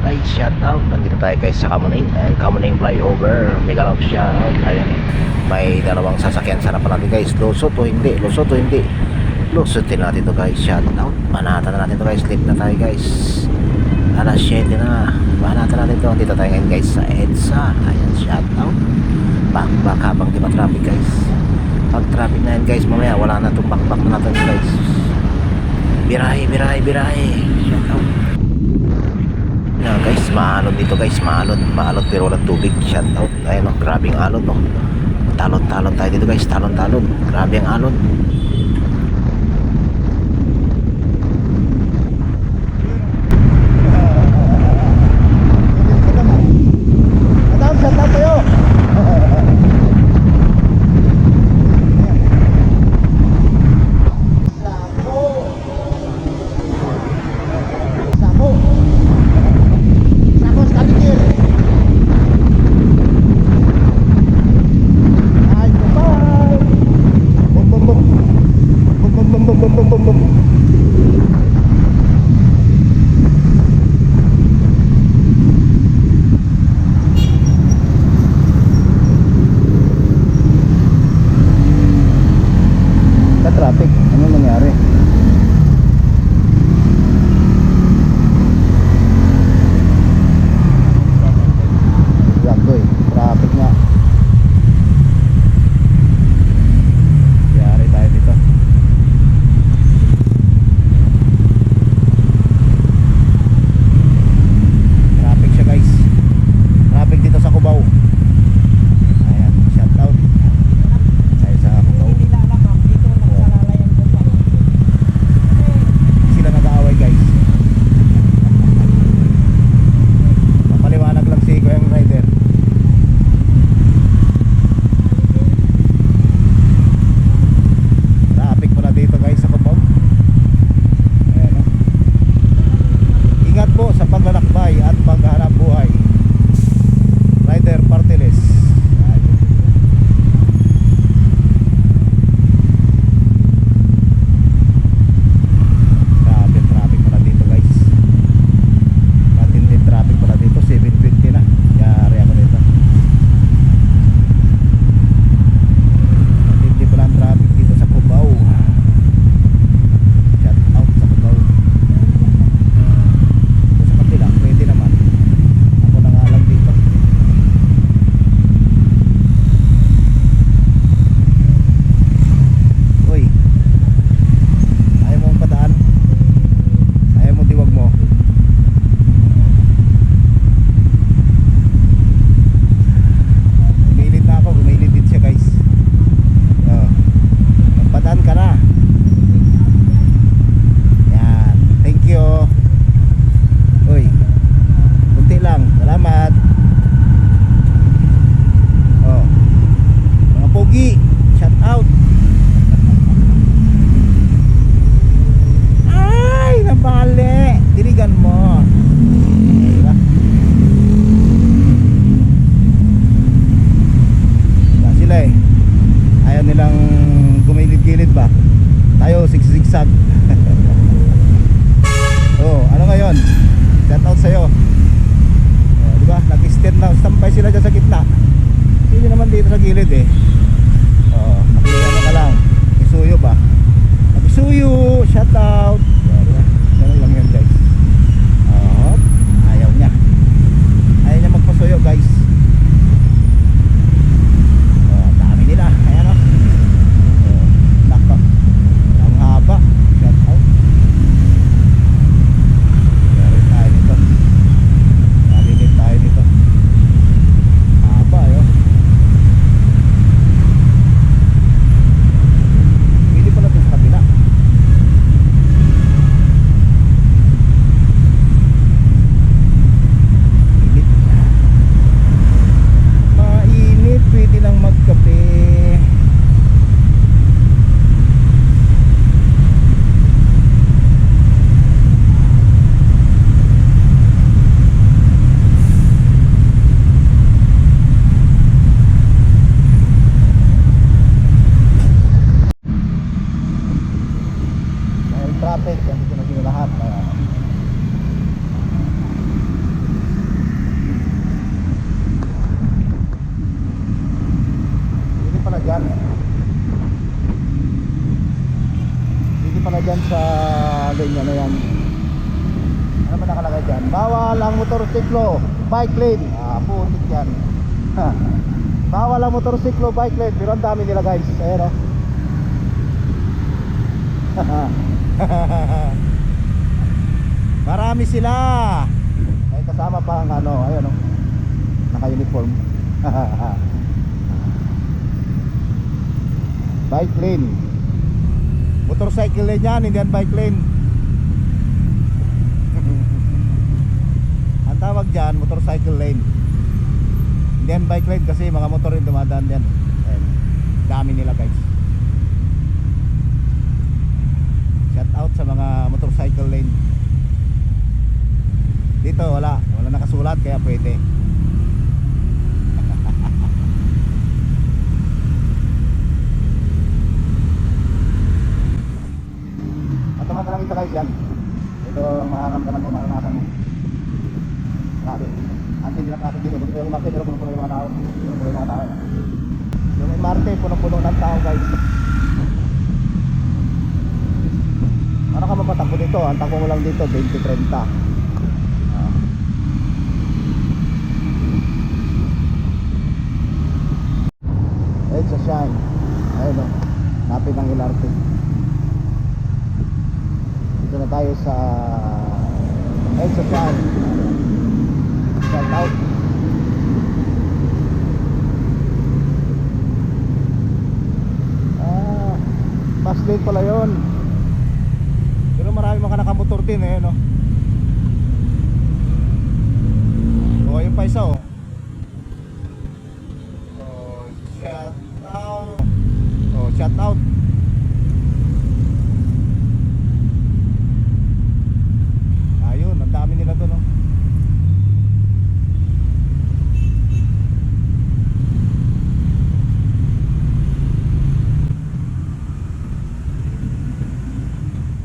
guys, shout out. Nandito tayo guys sa Kamuning. Ayan, Kamuning flyover. Mega love shout out. Ayan. May dalawang sasakyan sa harapan natin guys. Lusot o hindi, lusot o hindi. Lusutin natin to guys, shout out. Na natin to guys, late na tayo guys. Alas 7 na. Banatan natin to. Dito tayo ngayon guys sa EDSA. Ayan, shout out. Back habang di ba traffic guys. Pag traffic na yan guys, mamaya wala na itong back na natin guys. Birahe, birahe, birahe. Shout out. Yeah, guys, maalon dito guys, maalon, maalon pero walang tubig. Shout out. Ayun oh, grabe ang alon oh. Talon-talon tayo dito guys, talon-talon. Grabe ang alon. Out Ay, nabali. Diligan mo. Diba? Wala sila eh. Ayaw nilang gumilid-gilid ba? Tayo sigsig-zag. oh, ano ngayon? Shout out sa'yo. Oh, di ba? Nag-stand na, stampay sila dyan sa gitna. Hindi naman dito sa gilid eh. Oo, oh, ano ka lang. Isuyo ba? Nagsuyo, shout out. pala dyan sa linya na yan. Ano ba nakalagay dyan? Bawal ang motorsiklo bike lane. Ah putik yan. Bawal ang motorsiklo bike lane pero ang dami nila guys. Ayun o oh. marami sila. Ay kasama pa ang ano ayun o oh. naka uniform bike lane. Motorcycle lane yan, hindi yan bike lane. Ang tawag dyan, motorcycle lane. Hindi yan bike lane kasi mga motor yung dumadaan dyan. Ayun. Dami nila guys. Shout out sa mga motorcycle lane. Dito wala, wala nakasulat kaya pwede. Mataman ka lang isa guys yan. Ito ang maharamdaman mo, maranasan mo. Grabe. Ang hindi na traffic dito. Buti yung Marte, pero puno-puno yung mga tao. Puno-puno yung mga tao. Yung Marte, puno-puno ng tao guys. Ano ka mapatakbo dito? Ang takbo mo lang dito, 20-30. Ah. It's a shine. Ayun o. Napit ng LRT. Dito na tayo sa It's a shine. Shout out. Ah, bus lane pala yun. Pero marami mga nakamotor din eh, no? O, yung pa oh. Oh, shout out. Oh, shout out. Ayun, ang dami nila doon, oh.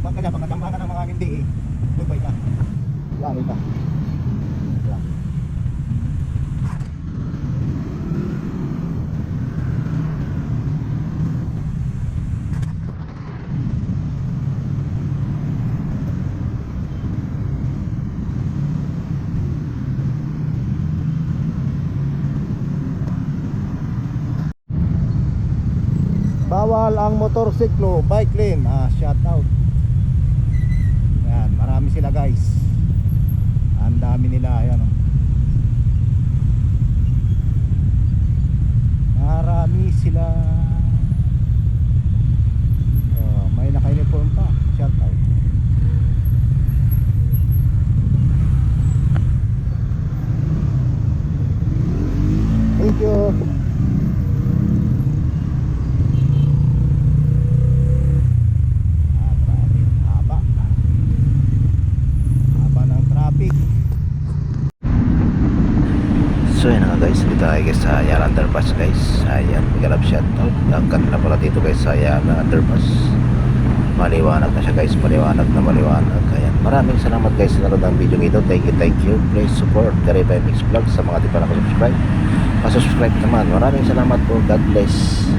Baka ka, baka tambakan ng mga hindi eh. Lubay ka. Lari ka. Yan. Bawal ang motorsiklo, bike lane. Ah, shout out. Yan, marami sila guys. Ang dami nila, ayan oh. Marami sila. Oh, may naka-uniform pa. Shout out. Thank you. Ah, grabe. Haba. Haba ng traffic. So yun na nga guys, dito tayo guys sa Ayala Underpass guys. Ayan, magalap shoutout. Ang ganda pala dito guys sa Ayala Underpass. Maliwanag na siya guys, maliwanag na maliwanag. Ayan, maraming salamat guys sa nanood ng video ito. Thank you, thank you. Please support Garibay Mix Vlog sa mga di pa nakasubscribe. Pa-subscribe naman. Maraming salamat po. God bless.